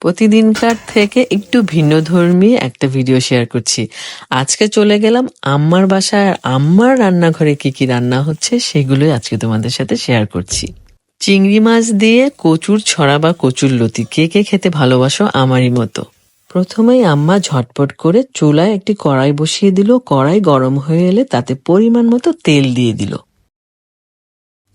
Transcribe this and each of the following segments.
প্রতিদিনকার থেকে একটু ভিন্ন ধর্মী একটা ভিডিও শেয়ার করছি। আজকে চলে গেলাম আম্মার বাসায়। আর আম্মার রান্নাঘরে কি কি রান্না হচ্ছে সেগুলোই আজকে তোমাদের সাথে শেয়ার করছি। চিংড়ি মাছ দিয়ে কচুর ছড়া বা কচুর লতি কে কে খেতে ভালোবাসো আমারই মতো। প্রথমেই আম্মা ঝটপট করে চুলায় একটি কড়াই বসিয়ে দিল। কড়াই গরম হয়ে এলে তাতে পরিমাণ মতো তেল দিয়ে দিল।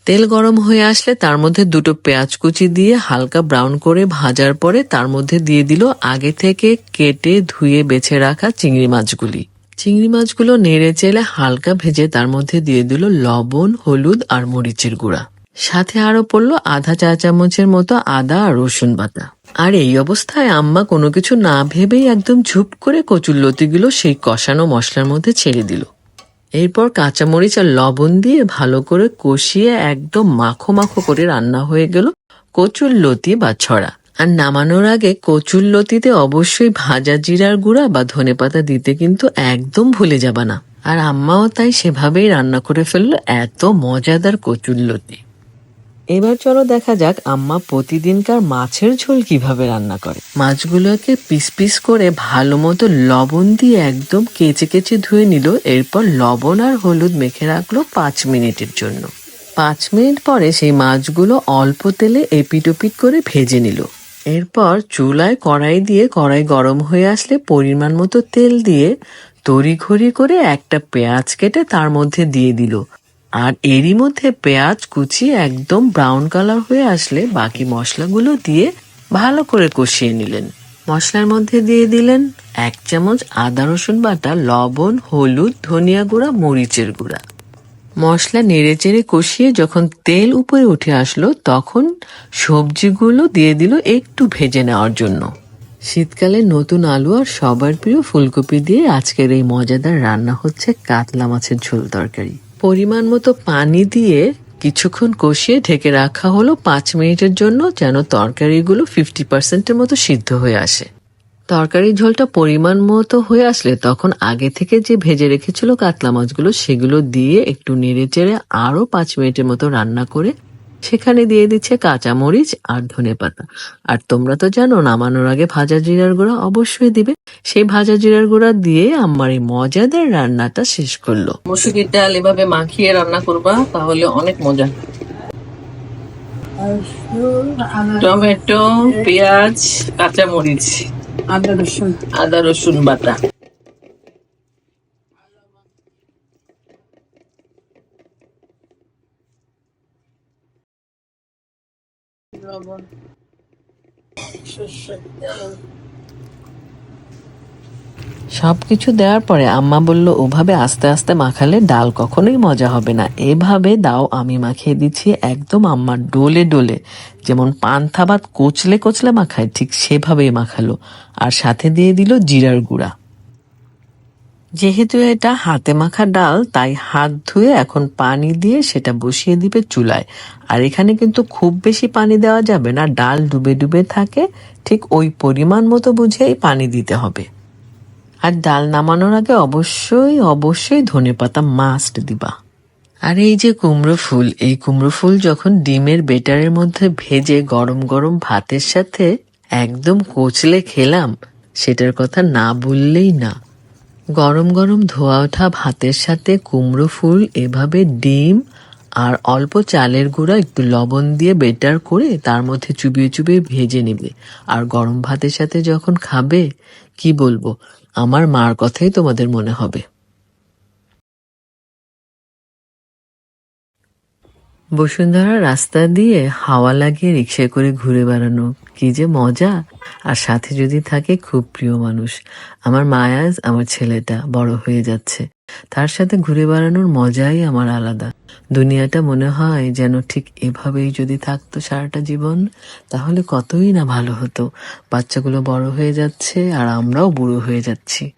তেল গরম হয়ে আসলে তার মধ্যে দুটো পেঁয়াজ কুচি দিয়ে হালকা ব্রাউন করে ভাজার পরে তার মধ্যে দিয়ে দিল আগে থেকে কেটে ধুয়ে বেছে রাখা চিংড়ি মাছগুলি। চিংড়ি মাছগুলো নেড়ে চেলে হালকা ভেজে তার মধ্যে দিয়ে দিল লবণ, হলুদ আর মরিচের গুঁড়া। সাথে আরও পড়ল আধা চা চামচের মতো আদা আর রসুন বাটা। আর এই অবস্থায় আম্মা কোনো কিছু না ভেবেই একদম ঝুপ করে কচুর লতিগুলো সেই কষানো মশলার মধ্যে ছেড়ে দিল। এরপর কাঁচামরিচ আর লবণ দিয়ে ভালো করে কষিয়ে একদম মাখো মাখো করে রান্না হয়ে গেল কচুর লতি বা ছড়া। আর নামানোর আগে কচুর লতিতে অবশ্যই ভাজা জিরার গুঁড়া বা ধনে পাতা দিতে কিন্তু একদম ভুলে যাবা না। আর আম্মাও তাই সেভাবেই রান্না করে ফেলল এত মজাদার কচুর লতি। এবার চলো দেখা যাক আম্মা প্রতিদিনকার মাছের ঝোল কীভাবে রান্না করে। মাছগুলোকে পিস পিস করে ভালো মতো লবণ দিয়ে একদম কেচে কেচে ধুয়ে নিল, এরপর লবণ আর হলুদ মেখে রাখল পাঁচ মিনিটের জন্য। পাঁচ মিনিট পরে সেই মাছগুলো অল্প তেলে এপিটোপিট করে ভেজে নিল। এরপর চুলায় কড়াই দিয়ে কড়াই গরম হয়ে আসলে পরিমাণ মতো তেল দিয়ে তড়িঘড়ি করে একটা পেঁয়াজ কেটে তার মধ্যে দিয়ে দিল। আর এরই মধ্যে পেঁয়াজ কুচি একদম ব্রাউন কালার হয়ে আসলে বাকি মশলাগুলো দিয়ে ভালো করে কষিয়ে নিলেন। মশলার মধ্যে দিয়ে দিলেন এক চামচ আদা, রসুন বাটা, লবণ, হলুদ, ধনিয়া গুঁড়া, মরিচের গুঁড়া। মশলা নেড়ে চেড়ে কষিয়ে যখন তেল উপরে উঠে আসলো, তখন সবজিগুলো দিয়ে দিল একটু ভেজে নেওয়ার জন্য। শীতকালে নতুন আলু আর সবার প্রিয় ফুলকপি দিয়ে আজকের এই মজাদার রান্না হচ্ছে কাতলা মাছের ঝোল তরকারি। পরিমাণ মতো পানি দিয়ে কিছুক্ষণ কষিয়ে ঢেকে রাখা হলো পাঁচ মিনিটের জন্য যেন তরকারিগুলো ফিফটি পার্সেন্টের মতো সিদ্ধ হয়ে আসে। তরকারি ঝোলটা পরিমাণ মতো হয়ে আসলে তখন আগে থেকে যে ভেজে রেখেছিল কাতলা মাছগুলো সেগুলো দিয়ে একটু নেড়ে চেড়ে আরও পাঁচ মিনিটের মতো রান্না করে সেখানে দিয়ে দিচ্ছে কাঁচামরিচ আর ধনে পাতা আর তোমরা তো জানো নামানোর আগে ভাজা জিরার গুঁড়া অবশ্যই দিবে। সেই ভাজা জিরার গুঁড়া দিয়ে আমার এই মজাদার রান্নাটা শেষ করল। মসুরির ডাল এভাবে মাখিয়ে রান্না করবা তাহলে অনেক মজা। টমেটো পেঁয়াজ কাঁচামরিচ আদা রসুন। আদা রসুন বাটা। লবণ তেল সবকিছু দেওয়ার পরে আম্মা বলল, ওভাবে আস্তে আস্তে মাখালে ডাল কখনোই মজা হবে না। এভাবে দাও, আমি মাখিয়ে দিচ্ছি একদম আম্মার ডোলে ডোলে। যেমন পান্থা ভাত কোচলে কোচলে মাখায়, ঠিক সেভাবেই মাখালো। আর সাথে দিয়ে দিল জিরার গুঁড়া। যেহেতু এটা হাতে মাখা ডাল, তাই হাত ধুয়ে এখন পানি দিয়ে সেটা বসিয়ে দিবে চুলায়। আর এখানে কিন্তু খুব বেশি পানি দেওয়া যাবে না, ডাল ডুবে ডুবে থাকে, ঠিক ওই পরিমাণ মতো বুঝেই পানি দিতে হবে। আর ডাল নামানোর আগে অবশ্যই অবশ্যই ধনেপাতা মাস্ট দিবা। আর এই যে কুমড়ো ফুল, এই কুমড়ো ফুল যখন ডিমের বেটারের মধ্যে ভেজে গরম গরম ভাতের সাথে একদম কোচলে খেলাম, সেটার কথা না বললেই না। গরম গরম ধোয়া ওঠা ভাতের সাথে কুমড়ো ফুল, এভাবে ডিম আর অল্প চালের গুঁড়া একটু লবণ দিয়ে বেটার করে তার মধ্যে চুবিয়ে চুবিয়ে ভেজে নেবে। আর গরম ভাতের সাথে যখন খাবে, কি বলব? আমার মার কথাই তোমাদের মনে হবে। বসুন্ধরা রাস্তা দিয়ে হাওয়া লাগিয়ে রিক্সায় করে ঘুরে বেড়ানো, কি যে মজা। আর সাথে যদি থাকে খুব প্রিয় মানুষ। আমার মায়াজ আমার ছেলেটা, বড় হয়ে যাচ্ছে। তার সাথে ঘুরে বেড়ানোর মজাই আমার আলাদা। দুনিয়াটা মনে হয় যেন ঠিক এভাবেই যদি থাকতো সারাটা জীবন, তাহলে কতই না ভালো হতো। বাচ্চাগুলো বড় হয়ে যাচ্ছে আর আমরাও বুড়ো হয়ে যাচ্ছি।